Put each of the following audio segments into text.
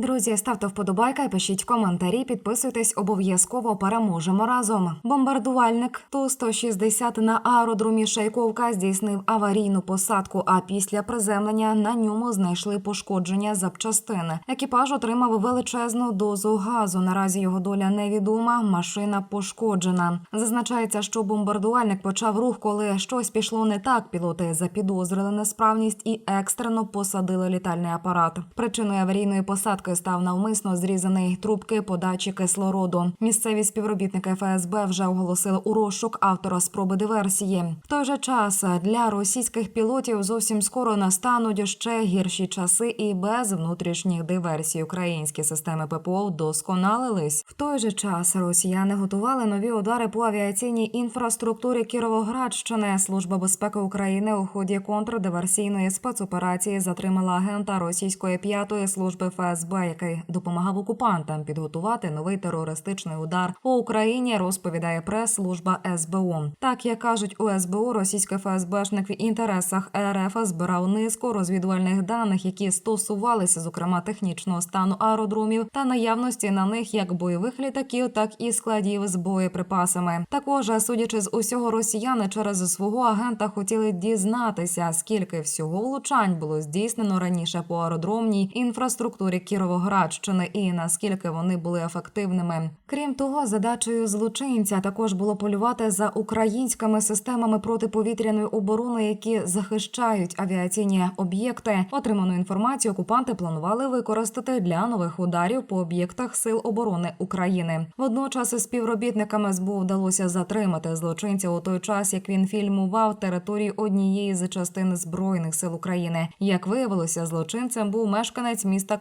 Друзі, ставте вподобайка пишіть коментарі. Підписуйтесь обов'язково. Переможемо разом. Бомбардувальник Ту-160 на аеродромі Шайковка здійснив аварійну посадку. А після приземлення на ньому знайшли пошкодження запчастини. Екіпаж отримав величезну дозу газу. Наразі його доля невідома. Машина пошкоджена. Зазначається, що бомбардувальник почав рух, коли щось пішло не так. Пілоти запідозрили несправність і екстрено посадили літальний апарат. Причиною аварійної посадки став навмисно зрізаний трубки подачі кислороду. Місцеві співробітники ФСБ вже оголосили у розшук автора спроби диверсії. В той же час для російських пілотів зовсім скоро настануть ще гірші часи і без внутрішніх диверсій. Українські системи ППО вдосконалились. В той же час росіяни готували нові удари по авіаційній інфраструктурі Кіровоградщини. Служба безпеки України у ході контрдиверсійної спецоперації затримала агента російської п'ятої служби ФСБ, який допомагав окупантам підготувати новий терористичний удар по Україні. Розповідає прес-служба СБУ. Так як кажуть у СБУ, російський ФСБшник в інтересах РФ збирав низку розвідувальних даних, які стосувалися, зокрема, технічного стану аеродромів та наявності на них як бойових літаків, так і складів з боєприпасами. Також, судячи з усього, росіяни через свого агента хотіли дізнатися, скільки всього влучань було здійснено раніше по аеродромній інфраструктурі Кіровоградщини і наскільки вони були ефективними. Крім того, задачею злочинця також було полювати за українськими системами протиповітряної оборони, які захищають авіаційні об'єкти. Отриману інформацію окупанти планували використати для нових ударів по об'єктах сил оборони України. Водночас співробітниками СБУ вдалося затримати злочинця у той час, як він фільмував територію однієї з частин збройних сил України. Як виявилося, злочинцем був мешканець міста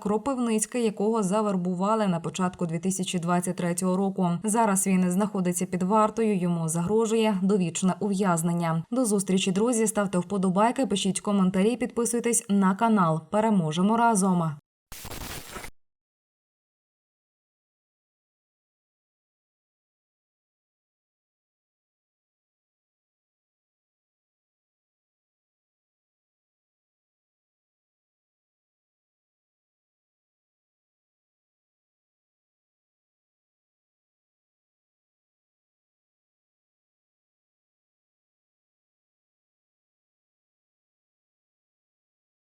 Кропивницьке, якого завербували на початку 2023 року. Зараз він знаходиться під вартою. Йому загрожує довічне ув'язнення. До зустрічі, друзі. Ставте вподобайки, пишіть коментарі, підписуйтесь на канал. Переможемо разом.